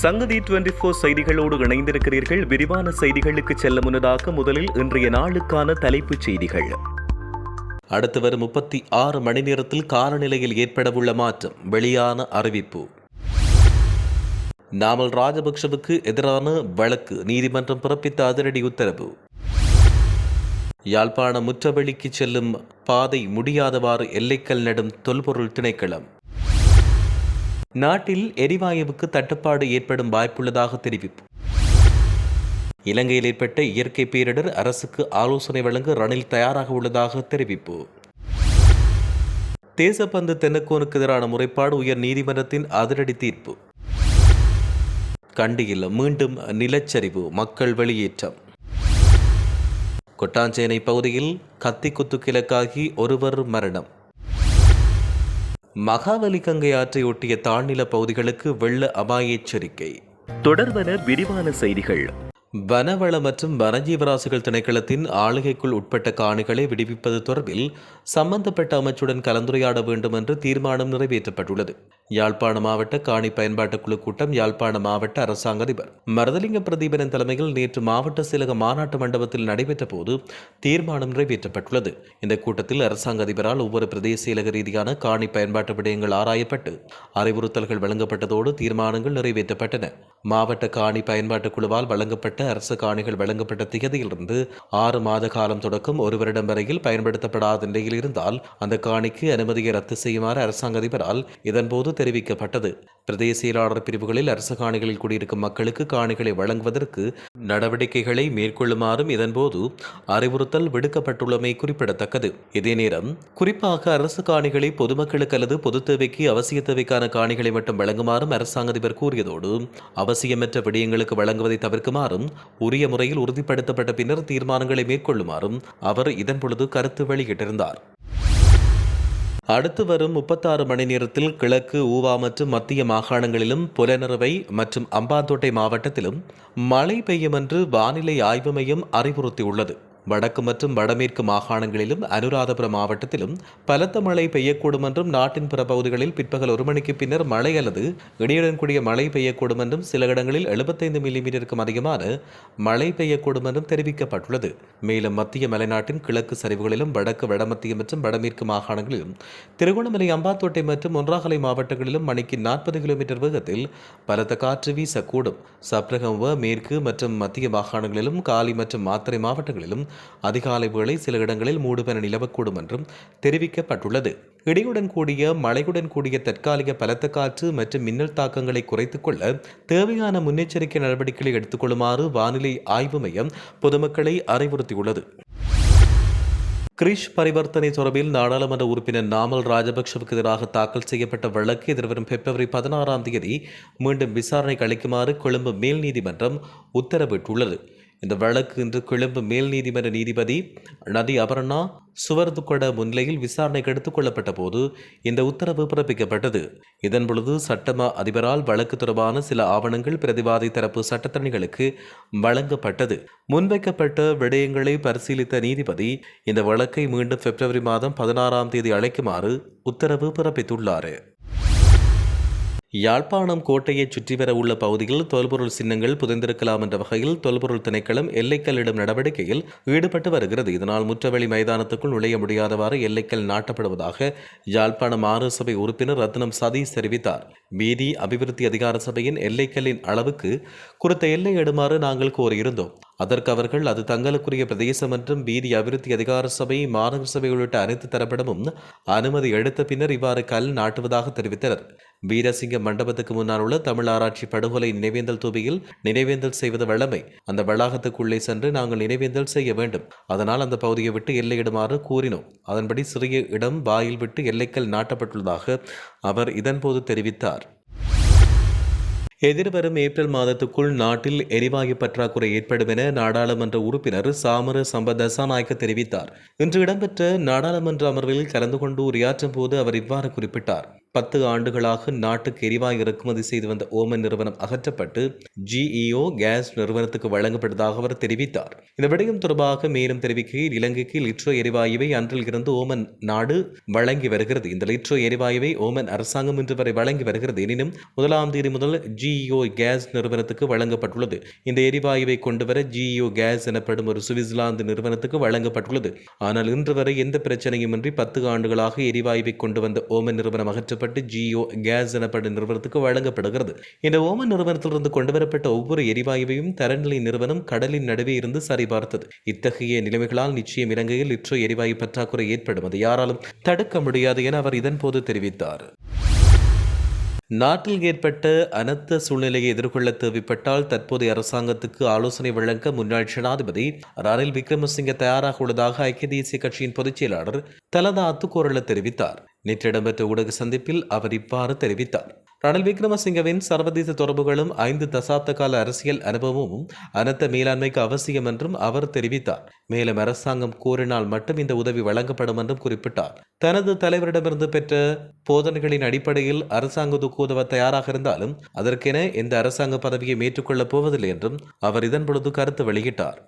சங்கதி twenty four செய்திகளோடு இணைந்திருக்கிறீர்கள். விரிவான செய்திகளுக்கு செல்ல முன்னதாக முதலில் இன்றைய நாளுக்கான தலைப்புச் செய்திகள். அடுத்து வரும் முப்பத்தி ஆறு மணி நேரத்தில் காலநிலையில் ஏற்படவுள்ள மாற்றம். வெளியான அறிவிப்பு. நாமல் ராஜபக்ஷவுக்கு எதிரான வழக்கு. நீதிமன்றம் பிறப்பித்த அதிரடி உத்தரவு. யாழ்ப்பாண முற்றவெளிக்கு செல்லும் பாதை முடியாதவாறு எல்லைக்கல் நடும் தொல்பொருள் திணைக்களம். நாட்டில் எரிவாயுவுக்கு தட்டுப்பாடு ஏற்படும் வாய்ப்புள்ளதாக தெரிவிப்பு. இலங்கையில் ஏற்பட்ட இயற்கை பேரிடர் அரசுக்கு ஆலோசனை வழங்க ரணில் தயாராக உள்ளதாக தெரிவிப்பு. தேசப்பந்து தென்னக்கோனுக்கு எதிரான முறைப்பாடு உயர் நீதிமன்றத்தின் அதிரடி தீர்ப்பு. கண்டியில் மீண்டும் நிலச்சரிவு மக்கள் வெளியேற்றம். கொட்டாஞ்சேனை பகுதியில் கத்தி குத்து கிழக்காகி ஒருவர் மரணம். மகாவலி கங்கை ஆற்றை ஒட்டிய தாழ்நில பகுதிகளுக்கு வெள்ள அபாய எச்சரிக்கை தொடர்வன விரிவான செய்திகள். வனவள மற்றும் வனஜீவராசிகள் திணைக்களத்தின் ஆளுகைக்குள் உட்பட்ட காணிகளை விடுவிப்பது தொடர்பில் சம்பந்தப்பட்ட அமைச்சுடன் கலந்துரையாட வேண்டும் என்று தீர்மானம் நிறைவேற்றப்பட்டுள்ளது. யாழ்ப்பாண மாவட்ட காணி பயன்பாட்டு குழு கூட்டம் யாழ்ப்பாண மாவட்ட அரசாங்க அதிபர் மருதலிங்க பிரதீபனின் தலைமையில் நேற்று மாவட்ட செயலக மாநாட்டு மண்டபத்தில் நடைபெற்ற போது தீர்மானம் நிறைவேற்றப்பட்டுள்ளது. இந்த கூட்டத்தில் அரசாங்க அதிபரால் ஒவ்வொரு பிரதேச செயலக ரீதியான காணி பயன்பாட்டு விடயங்கள் ஆராயப்பட்டு அறிவுறுத்தல்கள் வழங்கப்பட்டதோடு தீர்மானங்கள் நிறைவேற்றப்பட்டன. மாவட்ட காணி பயன்பாட்டு குழுவால் வழங்கப்பட்ட அரசு காணிகள் வழங்கப்பட்ட திகதியிலிருந்து ஆறு மாத காலம் தொடக்கம் ஒரு வருடம் வரையில் பயன்படுத்தப்படாத நிலையில் இருந்தால் அந்த காணிக்கு அனுமதியை ரத்து செய்யுமாறு அரசாங்க அதிபரால் இதன்போது தெரிவிக்கப்பட்டது. பிரதேச செயலாளர் பிரிவுகளில் அரசு காணிகளில் குடியிருக்கும் மக்களுக்கு காணிகளை வழங்குவதற்கு நடவடிக்கைகளை மேற்கொள்ளுமாறும் இதன்போது அறிவுறுத்தல் விடுக்கப்பட்டுள்ளமை குறிப்பிடத்தக்கது. இதே நேரம் குறிப்பாக அரசு காணிகளை பொதுமக்களுக்கு அல்லது பொது தேவைக்கு அவசிய தேவைக்கான காணிகளை மட்டும் வழங்குமாறும் அரசாங்க அதிபர் கூறியதோடு அவசியமற்ற விடயங்களுக்கு வழங்குவதை தவிர்க்குமாறும் உரிய முறையில் உறுதிப்படுத்தப்பட்ட பின்னர் தீர்மானங்களை மேற்கொள்ளுமாறும் அவர் இதன் பொழுது கருத்து வெளியிட்டிருந்தார். அடுத்து வரும் முப்பத்தாறு மணி நேரத்தில் கிழக்கு ஊவா மற்றும் மத்திய மாகாணங்களிலும் புலனறுவை மற்றும் அம்பாந்தோட்டை மாவட்டத்திலும் மழை பெய்யும் என்று வானிலை ஆய்வு மையம் அறிவுறுத்தியுள்ளது. வடக்கு மற்றும் வடமேற்கு மாகாணங்களிலும் அனுராதபுரம் மாவட்டத்திலும் பலத்த மழை பெய்யக்கூடும் என்றும் நாட்டின் பிற பகுதிகளில் பிற்பகல் ஒரு மணிக்கு பின்னர் மழை அல்லது இடியுடன் கூடிய மழை பெய்யக்கூடும் என்றும் சில இடங்களில் எழுபத்தைந்து மில்லிமீட்டருக்கும் அதிகமான மழை பெய்யக்கூடும் என்றும் தெரிவிக்கப்பட்டுள்ளது. மேலும் மத்திய மலைநாட்டின் கிழக்கு சரிவுகளிலும் வடக்கு வடமத்திய மற்றும் வடமேற்கு மாகாணங்களிலும் திருகோணமலை அம்பாத்தோட்டை மற்றும் ஒன்றாகலை மாவட்டங்களிலும் மணிக்கு நாற்பது கிலோமீட்டர் வேகத்தில் பலத்த காற்று வீசக்கூடும். சப்ரகமுவ மேற்கு மற்றும் மத்திய மாகாணங்களிலும் காலி மற்றும் மாத்திரை மாவட்டங்களிலும் அதிகாலை வேளை சில இடங்களில் மூடுபென நிலவக்கூடும் என்றும் தெரிவிக்கப்பட்டுள்ளது. இடியுடன் கூடிய மழையுடன் கூடிய தற்காலிக பலத்த காற்று மற்றும் மின்னல் தாக்கங்களை குறைத்துக் கொள்ள தேவையான முன்னெச்சரிக்கை நடவடிக்கைகளை எடுத்துக்கொள்ளுமாறு வானிலை ஆய்வு மையம் பொதுமக்களை அறிவுறுத்தியுள்ளது. கிரிஷ் பரிவர்த்தனை தொடர்பில் நாடாளுமன்ற உறுப்பினர் நாமல் ராஜபக்சவுக்கு எதிராக தாக்கல் செய்யப்பட்ட வழக்கு எதிர்வரும் பிப்ரவரி பதினாறாம் தேதி மீண்டும் விசாரணைக்கு அளிக்குமாறு கொழும்பு மேல் நீதிமன்றம் உத்தரவிட்டுள்ளது. இந்த வழக்கு இன்று கொழும்பு மேல் நீதிமன்ற நீதிபதி நதி அபர்ணா சுவர்துக்கொட முன்னிலையில் விசாரணைக்கு எடுத்துக் கொள்ளப்பட்ட போது இந்த உத்தரவு பிறப்பிக்கப்பட்டது. இதன் பொழுது சட்டமா அதிபரால் வழக்கு தொடர்பான சில ஆவணங்கள் பிரதிவாதி தரப்பு சட்டத்தரணிகளுக்கு வழங்கப்பட்டது. முன்வைக்கப்பட்ட விடயங்களை பரிசீலித்த நீதிபதி இந்த வழக்கை மீண்டும் பிப்ரவரி மாதம் பதினாறாம் தேதி அழைக்குமாறு உத்தரவு பிறப்பித்துள்ளார். யாழ்ப்பாணம் கோட்டையைச் சுற்றி வர உள்ள பகுதியில் தொல்பொருள் சின்னங்கள் புதைந்திருக்கலாம் என்ற வகையில் தொல்பொருள் திணைக்களம் எல்லைக்கல்லிடும் நடவடிக்கையில் ஈடுபட்டு வருகிறது. இதனால் முற்றவெளி மைதானத்துக்குள் நுழைய முடியாதவாறு எல்லைக்கல் நாட்டப்படுவதாக யாழ்ப்பாணம் ஆறு சபை உறுப்பினர் ரத்னம் சதீஷ் தெரிவித்தார். வீதி அபிவிருத்தி அதிகார சபையின் எல்லைக்கல்லின் அளவுக்கு குறித்த எல்லை எடுமாறு நாங்கள் கோரியிருந்தோம். அதற்கு அவர்கள் அது தங்களுக்குரிய பிரதேசம் என்றும் வீதி அபிவிருத்தி அதிகார சபை மாநகர சபை உள்ளிட்ட அனைத்து தரப்பிடமும் அனுமதி எடுத்த பின்னர் இவ்வாறு கல் நாட்டுவதாக தெரிவித்தனர். வீரசிங்க மண்டபத்துக்கு முன்னால் உள்ள தமிழ் ஆராய்ச்சி படுகொலை நினைவேந்தல் தூபியில் நினைவேந்தல் செய்வது வழமை அந்த வளாகத்துக்குள்ளே சென்று நாங்கள் நினைவேந்தல் செய்ய வேண்டும். அதனால் அந்த பகுதியை விட்டு எல்லையிடுமாறு கூறினோம். அதன்படி சிறிய இடம் வாயில் விட்டு எல்லைக்கல் நாட்டப்பட்டுள்ளதாக அவர் இதன்போது தெரிவித்தார். எதிர்வரும் ஏப்ரல் மாதத்துக்குள் நாட்டில் எரிவாயு பற்றாக்குறை ஏற்படும் என நாடாளுமன்ற உறுப்பினர் சாமர சம்ப தசாநாயக்க தெரிவித்தார். இன்று இடம்பெற்ற நாடாளுமன்ற அமர்வில் கலந்து கொண்டு உரையாற்றும் போது அவர் இவ்வாறு குறிப்பிட்டார். பத்து ஆண்டுகளாக நாட்டுக்கு எரிவாயு இறக்குமதி செய்து வந்த ஓமன் நிறுவனம் அகற்றப்பட்டு ஜிஇஓ கேஸ் நிறுவனத்துக்கு வழங்கப்பட்டதாக அவர் தெரிவித்தார். இந்த விடயம் தொடர்பாக மேலும் தெரிவிக்கையில் இலங்கைக்கு லிட்ரோ எரிவாயுவை அன்றில் இருந்து ஓமன் நாடு வழங்கி வருகிறது. இந்த லிட்ரோ எரிவாயுவை ஓமன் அரசாங்கம் இன்று வரை வழங்கி வருகிறது. எனினும் முதலாம் தேதி முதல் ஜிஇஓ கேஸ் நிறுவனத்துக்கு வழங்கப்பட்டுள்ளது. இந்த எரிவாயுவை கொண்டுவர ஜிஇஓ கேஸ் எனப்படும் ஒரு சுவிட்சர்லாந்து நிறுவனத்துக்கு வழங்கப்பட்டுள்ளது. ஆனால் இன்று வரை எந்த பிரச்சனையுமின்றி பத்து ஆண்டுகளாக எரிவாயுவை கொண்டு வந்த ஓமன் நிறுவனம் அகற்றப்பட்டு ஜியோ கேஸ் எனப்படும் நிறுவனத்துக்கு வழங்கப்படுகிறது. இந்த ஓமன் நிறுவனத்திலிருந்து கொண்டுவரப்பட்ட ஒவ்வொரு எரிவாயுவையும் தரநிலை நிறுவனம் கடலின் நடுவே இருந்து சரிபார்த்தது. இத்தகைய நிலைமைகளால் நிச்சயம் இலங்கையில் லிட்ரோ எரிவாயு பற்றாக்குறை ஏற்படும். அதை யாராலும் தடுக்க முடியாது என அவர் இதன்போது தெரிவித்தார். நாட்டில் ஏற்பட்ட அனர்த்த சூழ்நிலையை எதிர்கொள்ள தேவைப்பட்டால் தற்போதைய அரசாங்கத்துக்கு ஆலோசனை வழங்க முன்னாள் ஜனாதிபதி ரணில் விக்ரமசிங்க தயாராக உள்ளதாக ஐக்கிய தேசிய கட்சியின் பொதுச் செயலாளர் தலதா அத்துக்கோரல தெரிவித்தார். நேற்று இடம்பெற்ற ஊடக சந்திப்பில் அவர் இவ்வாறு தெரிவித்தார். ரணில் விக்ரமசிங்கவின் சர்வதேச தொடர்புகளும் ஐந்து தசாப்த கால அரசியல் அனுபவமும் அனைத்த மேலாண்மைக்கு அவசியம் என்றும் அவர் தெரிவித்தார். மேலும் அரசாங்கம் கோரினால் மட்டும் இந்த உதவி வழங்கப்படும் என்றும் குறிப்பிட்டார். தனது தலைவரிடமிருந்து பெற்ற போதனைகளின் அடிப்படையில் அரசாங்கத்துக்கு உதவ தயாராக இருந்தாலும் அதற்கென எந்த அரசாங்க பதவியை ஏற்றுக்கொள்ளப் போவதில்லை என்றும் அவர் இதன் பொழுது கருத்து வெளியிட்டார்.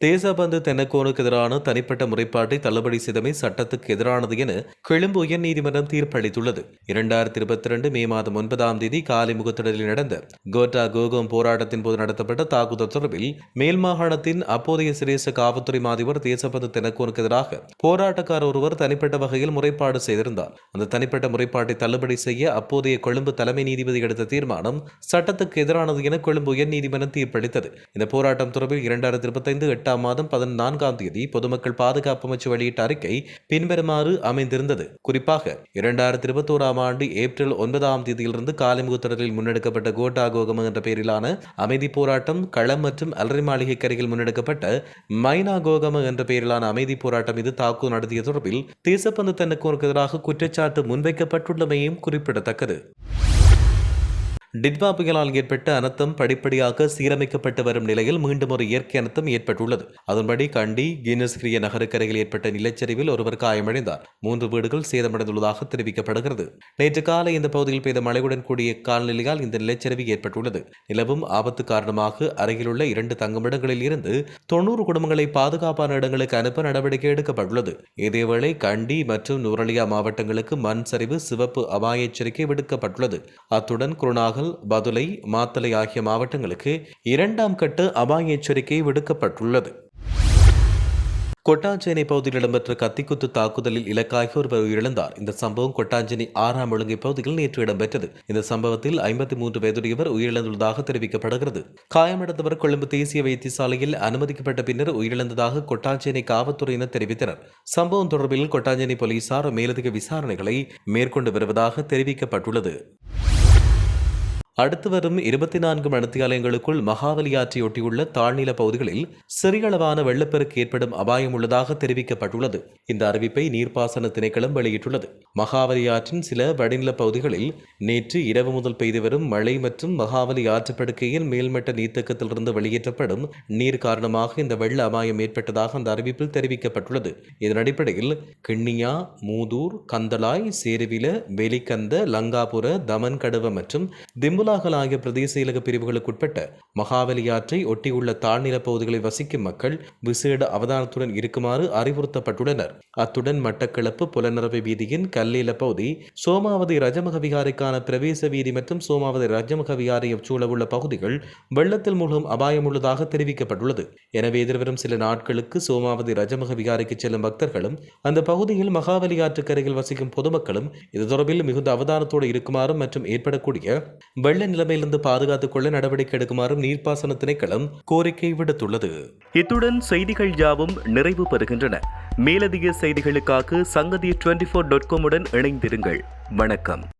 தேசபந்து தென்னக்கோனுக்கு எதிரான தனிப்பட்ட முறைப்பாட்டை தள்ளுபடி செய்தமை சட்டத்துக்கு எதிரானது என கொழும்பு உயர்நீதிமன்றம் தீர்ப்பளித்துள்ளது. இரண்டாயிரத்தி இருபத்தி ரெண்டு மே மாதம் ஒன்பதாம் தேதி காலை முகத்திடலில் நடந்த கோட்டா கோகோம் போராட்டத்தின் போது நடத்தப்பட்ட தாக்குதல் தொடர்பில் மேல் மாகாணத்தின் அப்போதைய சிரேச காவல்துறை மாதிபர் தேசபந்து தென்னக்கோனுக்கு எதிராக போராட்டக்காரர் ஒருவர் தனிப்பட்ட வகையில் முறைப்பாடு செய்திருந்தார். அந்த தனிப்பட்ட முறைப்பாட்டை தள்ளுபடி செய்ய அப்போதைய கொழும்பு தலைமை நீதிபதி எடுத்த தீர்மானம் சட்டத்துக்கு எதிரானது என கொழும்பு உயர்நீதிமன்றம் தீர்ப்பளித்தது. இந்த போராட்டம் தொடர்பில் இரண்டாயிரத்தி இருபத்தைந்து எட்டு எட்டாம் மாதம் பதினான்காம் தேதி பொதுமக்கள் பாதுகாப்பு அமைச்சு வெளியிட்ட அறிக்கை பின்வருமாறு அமைந்திருந்தது. குறிப்பாக இரண்டாயிரத்தி இருபத்தோராம் ஆண்டு ஏப்ரல் ஒன்பதாம் தேதியிலிருந்து காலிமுகத்தொடரில் முன்னெடுக்கப்பட்ட கோட்டா கோகம என்ற பெயரிலான அமைதி போராட்டம் களம் மற்றும் அலரி மாளிகை கரையில் முன்னெடுக்கப்பட்ட மைனா கோகம என்ற பெயரிலான அமைதி போராட்டம் மீது தாக்குதல் நடத்திய தொடர்பில் தேசப்பந்து தனக்கு எதிராக குற்றச்சாட்டு முன்வைக்கப்பட்டுள்ளமையும் குறிப்பிடத்தக்கது. டிட்வா புயலால் ஏற்பட்ட அனர்த்தம் படிப்படியாக சீரமைக்கப்பட்டு வரும் நிலையில் மீண்டும் ஒரு இயற்கை அனர்த்தம் ஏற்பட்டுள்ளது. அதன்படி கண்டி கினஸ்கிரிய நகருக்கரையில் ஏற்பட்ட நிலச்சரிவில் ஒருவர் காயமடைந்தார். மூன்று வீடுகள் சேதமடைந்துள்ளதாக தெரிவிக்கப்படுகிறது. நேற்று காலை இந்த பகுதியில் பெய்த மழையுடன் கூடிய காலநிலையால் இந்த நிலச்சரிவு ஏற்பட்டுள்ளது. நிலவும் ஆபத்து காரணமாக அருகிலுள்ள இரண்டு தங்குமிடங்களில் இருந்து தொன்னூறு குடும்பங்களை பாதுகாப்பான இடங்களுக்கு அனுப்ப நடவடிக்கை எடுக்கப்பட்டுள்ளது. இதேவேளை கண்டி மற்றும் நூரலியா மாவட்டங்களுக்கு மண் சரிவு சிவப்பு அபாய எச்சரிக்கை விடுக்கப்பட்டுள்ளது. அத்துடன் குருணாக நாகல் பதுளை மாத்தலை ஆகிய மாவட்டங்களுக்கு இரண்டாம் கட்ட அபாய எச்சரிக்கை விடுக்கப்பட்டுள்ளது. கொட்டாஞ்சேனை பகுதியில் இடம்பெற்ற கத்திக்குத்து தாக்குதலில் இலக்காகி ஒருவர் உயிரிழந்தார். இந்த சம்பவம் கொட்டாஞ்சேனை ஆறாம் ஒழுங்கை பகுதியில் நேற்று இடம்பெற்றது. இந்த சம்பவத்தில் ஐம்பத்தி மூன்று வயதுடையவர் உயிரிழந்துள்ளதாக தெரிவிக்கப்படுகிறது. காயமடைந்தவர் கொழும்பு தேசிய வைத்தியசாலையில் அனுமதிக்கப்பட்ட பின்னர் உயிரிழந்ததாக கொட்டாஞ்சேனை காவல்துறையினர் தெரிவித்தனர். சம்பவம் தொடர்பில் கொட்டாஞ்சேனை போலீசார் மேலதிக விசாரணைகளை மேற்கொண்டு வருவதாக தெரிவிக்கப்பட்டுள்ளது. அடுத்து வரும் இருபத்தி நான்கு மணித்தியாலயங்களுக்குள் மகாவலி ஆற்றையொட்டியுள்ள தாழ்நில பகுதிகளில் சிறியளவான வெள்ளப்பெருக்கு ஏற்படும் அபாயம் உள்ளதாக தெரிவிக்கப்பட்டுள்ளது. இந்த அறிவிப்பை நீர்ப்பாசன திணைக்களம் வெளியிட்டுள்ளது. மகாவலி ஆற்றின் சில வடிநில பகுதிகளில் நேற்று இரவு முதல் பெய்து வரும் மழை மற்றும் மகாவலி ஆற்றுப்படுக்கையில் மேல்மட்ட நீர்த்தக்கத்திலிருந்து வெளியேற்றப்படும் நீர் காரணமாக இந்த வெள்ள அபாயம் ஏற்பட்டதாக அந்த அறிவிப்பில் தெரிவிக்கப்பட்டுள்ளது. இதன் அடிப்படையில் கிண்ணியா மூதூர் கந்தளாய் சேருவில வெலிக்கந்த லங்காபுர தமன்கடுவ மற்றும் திம்புலா கோலாகல் ஆகிய பிரதேச செயலக பிரிவுகளுக்குட்பட்ட மகாவலி ஆற்றை ஒட்டியுள்ள தாழ்நில பகுதிகளில் வசிக்கும் மக்கள் விசேட அவதானத்துடன் இருக்குமாறு அறிவுறுத்தப்பட்டுள்ளனர். அத்துடன் மட்டக்களப்பு புலனரவை வீதியின் கல்லீல பகுதி சோமாவதி ரஜமக விகாரைக்கான பிரவேச வீதி மற்றும் சோமாவதி ரஜமக விகாரை சூழவுள்ள பகுதிகள் வெள்ளத்தில் மூலம் அபாயம் உள்ளதாக தெரிவிக்கப்பட்டுள்ளது. எனவே எதிர்வரும் சில நாட்களுக்கு சோமாவதி ரஜமக விகாரைக்கு செல்லும் பக்தர்களும் அந்த பகுதியில் மகாவலி ஆற்றுக்கரையில் வசிக்கும் பொதுமக்களும் இது தொடர்பில் மிகுந்த அவதானத்தோடு இருக்குமாறும் மற்றும் ஏற்படக்கூடிய வெள்ள வெள்ள நிலைமையிலிருந்து பாதுகாத்துக் கொள்ள நடவடிக்கை எடுக்குமாறும் நீர்ப்பாசன திணைக்களம் கோரிக்கை விடுத்துள்ளது. இத்துடன் செய்திகள் யாவும் நிறைவு பெறுகின்றன. மேலதிக செய்திகளுக்காக சங்கதி டுவெண்டி ஃபோர் டாட் காமுடன் இணைந்திருங்கள். வணக்கம்.